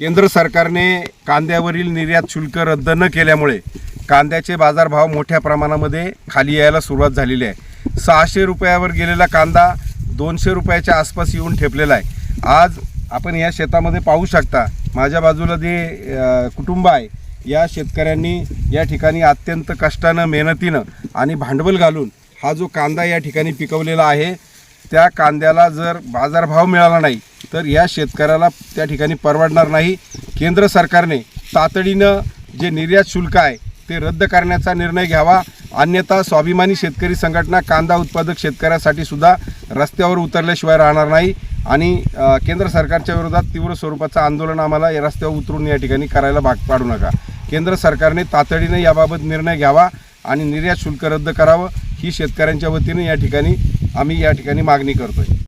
केंद्र सरकारने कांद्यावरील निर्यात शुल्क रद्द न केल्यामुळे कांद्याचे बाजारभाव मोठ्या प्रमाणामध्ये खाली यायला सुरुवात झालेली आहे. सहाशे रुपयावर गेलेला कांदा दोनशे रुपयाच्या आसपास येऊन ठेपलेला आहे. आज आपण या शेतामध्ये पाहू शकता माझ्या बाजूला जे कुटुंब आहे या शेतकऱ्यांनी या ठिकाणी अत्यंत कष्टानं मेहनतीनं आणि भांडवल घालून हा जो कांदा या ठिकाणी पिकवलेला आहे त्या कांद्याला जर बाजारभाव मिळाला नाही तर या शेतकऱ्याला त्या ठिकाणी परवडणार नाही. केंद्र सरकारने तातडीनं जे निर्यात शुल्क आहे ते रद्द करण्याचा निर्णय घ्यावा. अन्यथा स्वाभिमानी शेतकरी संघटना कांदा उत्पादक शेतकऱ्यासाठी सुद्धा रस्त्यावर उतरल्याशिवाय राहणार नाही. आणि केंद्र सरकारच्या विरोधात तीव्र स्वरूपाचं आंदोलन आम्हाला या रस्त्यावर उतरून या ठिकाणी करायला भाग पाडू नका. केंद्र सरकारने तातडीनं याबाबत निर्णय घ्यावा आणि निर्यात शुल्क रद्द करावं. ही शेतकऱ्यांच्या वतीने या ठिकाणी आम्ही या ठिकाणी मागणी करतोय.